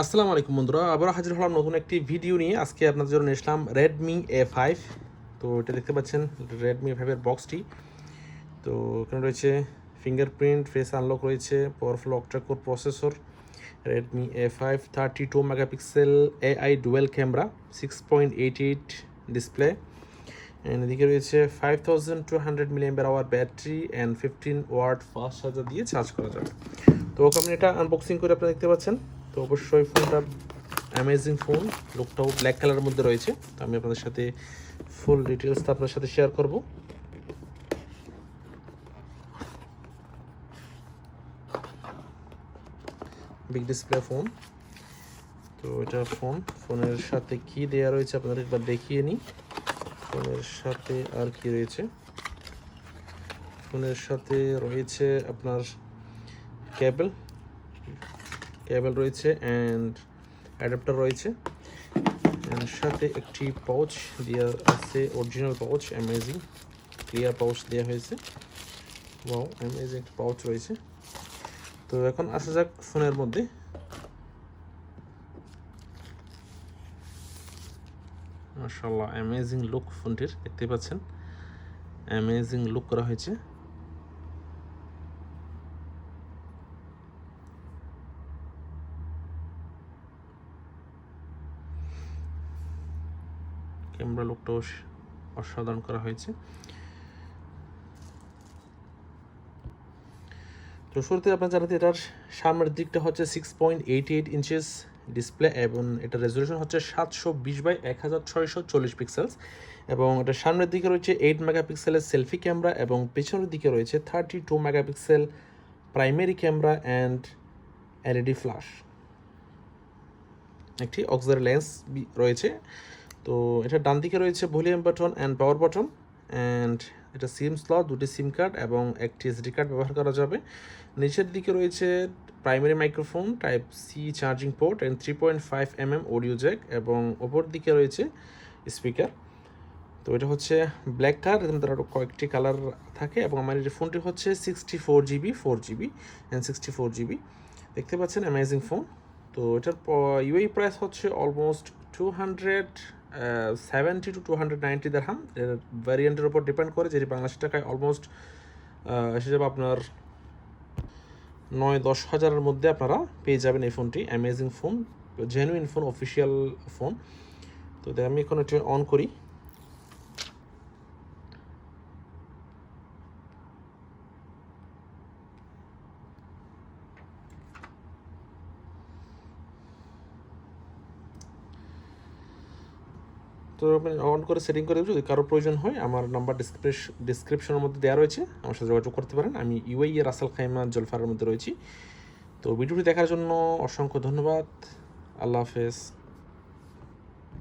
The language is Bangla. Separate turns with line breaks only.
আসসালামু আলাইকুম বন্ধুরা আবার হাজির হলাম নতুন একটি ভিডিও নিয়ে। আজকে আপনাদের জন্য নিয়ে এসলাম রেডমি এ ফাইভ তো এটা দেখতে পাচ্ছেন রেডমি ফাইভের বক্সটি তো এখানে রয়েছে ফিঙ্গারপ্রিন্ট ফেস আনলক রয়েছে powerful octacore processor Redmi A five thirty two megapixel AI dual camera six point eight eight display এদিকে রয়েছে five thousand two hundred milliampere hour battery and fifteen watt fast charger দিয়ে চার্জ করা যাবে। তো ওকে আপনি এটা আনবক্সিং করে আপনারা দেখতে পাচ্ছেন। তো অবশ্যই ফোনটা অ্যামেজিং ফোন লুকটাও ব্ল্যাক কালারের মধ্যে রয়েছে, তো আমি আপনাদের সাথে ফুল ডিটেলসটা আপনার সাথে শেয়ার করব। বিগ ডিসপ্লে ফোন তো এটা ফোন ফোনের সাথে কি দেয়া রয়েছে আপনাদের একবার দেখিয়ে নিই। ফোনের সাথে আর কি রয়েছে? ফোনের সাথে রয়েছে আপনার কেবল কেবল রয়েছে অ্যান্ড অ্যাডাপ্টার রয়েছে। সাথে একটি পাউচ দেওয়া আছে original pouch amazing clear pouch দেওয়া হয়েছে। ওয়াও অ্যামেজিং একটা পাউচ রয়েছে। তো এখন আসা যাক ফোনের মধ্যে। মাশাল্লাহ অ্যামেজিং লুক ফোনটির, দেখতে পাচ্ছেন? অ্যামেজিং লুক করা হয়েছে। ক্যামেরা লোকটাও অসাধারণ করা হয়েছে। তো শুরুতে আপনার জানাতে এটার সামনের দিকটা হচ্ছে six point eight eight inches display এবং এটা রেজলিউশন হচ্ছে সাতশো বিশ বাই এক হাজার ছয়শো চল্লিশ পিক্সেলস এবং এটা সামনের দিকে রয়েছে এইট মেগাপিক্সেলের সেলফি ক্যামেরা এবং পেছনের দিকে রয়েছে thirty two megapixel primary camera and LED flash একটি অক্সারি লেন্স রয়েছে। তো এটা ডান দিকে রয়েছে volume button and power button and এটা সিম স্লট দুটি সিম কার্ড এবং একটি এসডি কার্ড ব্যবহার করা যাবে। নিচের দিকে রয়েছে primary microphone type C charging port and three point five M M audio jack এবং ওপর দিকে রয়েছে স্পিকার তো এটা হচ্ছে ব্ল্যাক কালার এবং তার কয়েকটি কালার থাকে এবং আমার এই ফোনটি হচ্ছে sixty four GB four GB and sixty four GB দেখতে পাচ্ছেন অ্যামেজিং ফোন তো এটার ইউআই প্রাইস হচ্ছে almost two hundred seventy two two hundred ninety দেড়হাম। ভ্যারিয়েন্টের উপর ডিপেন্ড করে যেটি বাংলাদেশ টাকায় অলমোস্ট এসে যাবে আপনার নয় দশ হাজারের মধ্যে আপনারা পেয়ে যাবেন এই ফোনটি amazing phone genuine phone official phone তো আমি এখন এটা অন করি। তো আপনি অন করে সেটিং করে যদি কারও প্রয়োজন হয়, আমার নাম্বার ডিসক্রিপশনের মধ্যে দেওয়া রয়েছে, আমার সাথে যোগাযোগ করতে পারেন। আমি ইউএই রাসেল খাইমা জলফারের মধ্যে রয়েছি। তো ভিডিওটি দেখার জন্য অসংখ্য ধন্যবাদ। আল্লাহ হাফেজ।